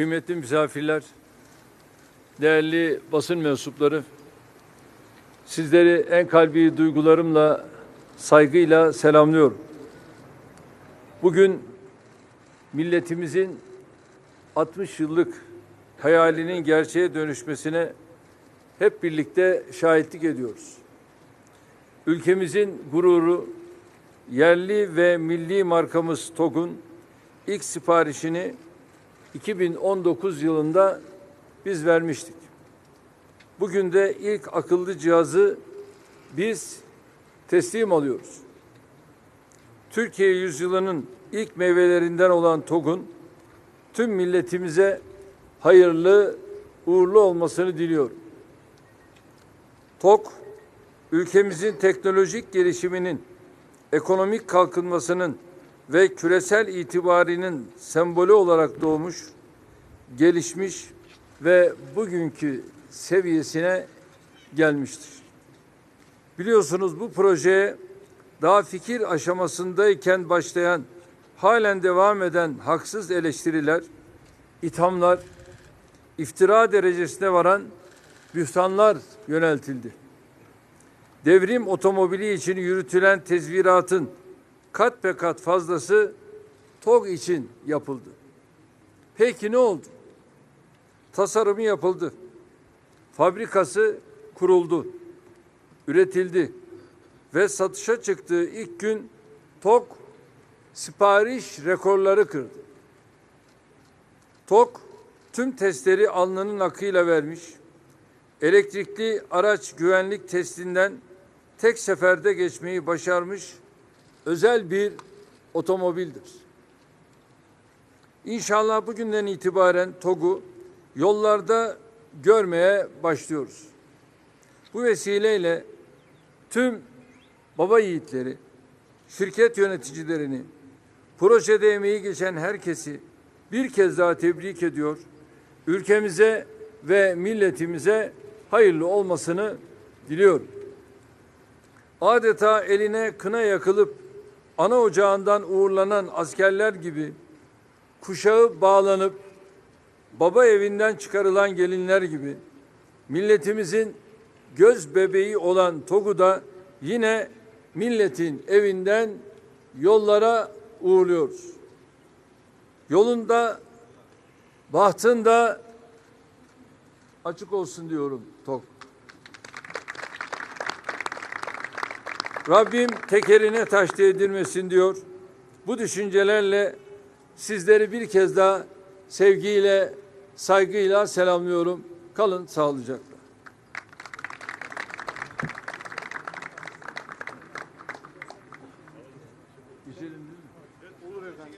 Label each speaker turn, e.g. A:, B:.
A: kıymetli misafirler, değerli basın mensupları, sizleri en kalbi duygularımla, saygıyla selamlıyorum. Bugün milletimizin 60 yıllık hayalinin gerçeğe dönüşmesine hep birlikte şahitlik ediyoruz. Ülkemizin gururu, yerli ve milli markamız TOG'un ilk siparişini 2019 yılında biz vermiştik. Bugün de ilk akıllı cihazı biz teslim alıyoruz. Türkiye yüzyılının ilk meyvelerinden olan TOG'un tüm milletimize hayırlı, uğurlu olmasını diliyorum. TOG, ülkemizin teknolojik gelişiminin, ekonomik kalkınmasının ve küresel itibarının sembolü olarak doğmuş, gelişmiş ve bugünkü seviyesine gelmiştir. Biliyorsunuz bu projeye daha fikir aşamasındayken başlayan, halen devam eden haksız eleştiriler, ithamlar, iftira derecesine varan bühtanlar yöneltildi. Devrim otomobili için yürütülen tezviratın kat be kat fazlası TOG için yapıldı. Peki ne oldu? Tasarımı yapıldı. Fabrikası kuruldu. Üretildi ve satışa çıktığı ilk gün TOG sipariş rekorları kırdı. TOG tüm testleri alnının akıyla vermiş. Elektrikli araç güvenlik testinden tek seferde geçmeyi başarmış özel bir otomobildir. İnşallah bugünden itibaren TOG'u yollarda görmeye başlıyoruz. Bu vesileyle tüm baba yiğitleri, şirket yöneticilerini, projede emeği geçen herkesi bir kez daha tebrik ediyor. Ülkemize ve milletimize hayırlı olmasını diliyorum. Adeta eline kına yakılıp ana ocağından uğurlanan askerler gibi kuşağı bağlanıp baba evinden çıkarılan gelinler gibi milletimizin göz bebeği olan TOG'u da yine milletin evinden yollara uğurluyoruz. Yolunda, bahtında açık olsun diyorum TOG. Rabbim tekerine taş değdirmesin diyor. Bu düşüncelerle sizleri bir kez daha sevgiyle, saygıyla selamlıyorum. Kalın sağlıcakla. Geçelim değil mi?
B: Olur efendim.